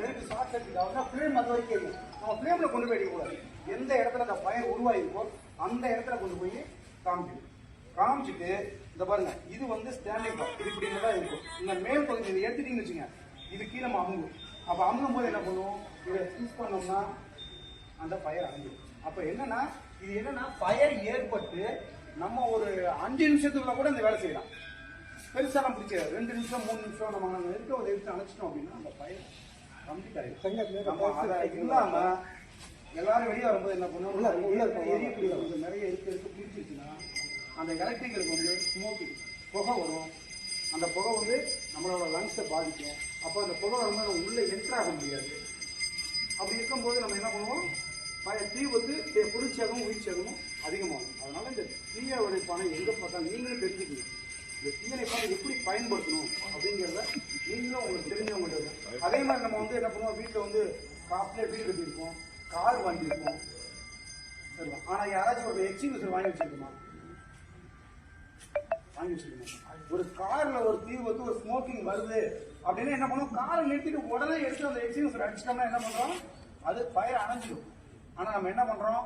நெருப்பு short circuit ஆகுதுன்னா flame அது வரைக்கும் இருக்கும். நம்ம ஃப்ளேமில் கொண்டு போய் அடிக்கக்கூடாது. எந்த இடத்துல அந்த ஃபயர் உருவாயிருக்கோ அந்த இடத்துல கொண்டு போய் காமிக்கணும். காமிச்சிட்டு இந்த பாருங்க இது வந்து ஸ்டாண்டிங் பார் இது இப்படி தான் இருக்கும். இந்த மேல் பகுதி இதை எடுத்துட்டீங்கன்னு வச்சுங்க இது கீழே நம்ம அமுங்கும் அப்போ அமுங்கும் போது என்ன பண்ணுவோம்? இதை ஃபிக்ஸ் பண்ணோம்னா அந்த ஃபயர் அமுங்கும் அப்போ என்னன்னா இது என்னன்னா ஃபயர் ஏற்பட்டு நம்ம ஒரு அஞ்சு நிமிஷத்துக்குள்ள கூட இந்த வேலை செய்யலாம். பெருசாலாம் பிடிக்காது ரெண்டு நிமிஷம் மூணு நிமிஷம் நம்ம அங்கே இருக்க ஒரு எடுத்து அணைச்சிட்டோம் அப்படின்னா அந்த ஃபயர் இல்லாம எல்லாரும் வெளியே வரும்போது என்ன பண்ணுவோம்? உள்ள உள்ள எரியக்கூடிய நிறைய இருக்க இருக்கு பிடிச்சிருச்சுன்னா அந்த எலக்ட்ரிக்கலுக்கு வந்து ஸ்மோக்கிங் புகை வரும். அந்த புகை வந்து நம்மளோட லங்ஸை பாதிக்கும். அப்போ அந்த புகை வரும்போது நம்ம உள்ளே என்டர் ஆக முடியாது. அப்படி இருக்கும்போது நம்ம என்ன பண்ணுவோம்? பழைய தீ வந்து தே- குளிர்ச்சியாகவும் உயிர்ச்சியாகவும் அதிகமாகும். அதனால இந்த தீய உழைப்பான எங்கே பார்த்தாலும் நீங்களும் தெரிஞ்சுக்கணும். இந்த தீயணைப்பான எப்படி பயன்படுத்தணும் அப்படிங்கிறத நீங்களும் உங்களுக்கு தெரிஞ்சவங்கள்ட்ட இருக்கும். அதே மாதிரி நம்ம வந்து என்ன பண்ணுவோம்? வீட்டில் வந்து காஸ்ட்லியாக வீடு கட்டியிருப்போம். கார் வாங்கியிருப்போம். சரிங்களா ஆனால் யாராச்சும் ஒரு எக்ஸிபியூசர் வாங்கி வச்சிருக்கோமா வாங்கி வச்சிருக்கோம் ஒரு காரில் ஒரு தீ வந்து ஒரு ஸ்மோக்கிங் வருது அப்படின்னா என்ன பண்ணுவோம்? காரை நிறுத்திட்டு உடனே எடுத்து அந்த எக்ஸிபியூசர் அடிச்சிட்டோம்னா என்ன பண்ணுறோம் அது ஃபயர் அணைஞ்சிடும் ஆனால் நம்ம என்ன பண்ணுறோம்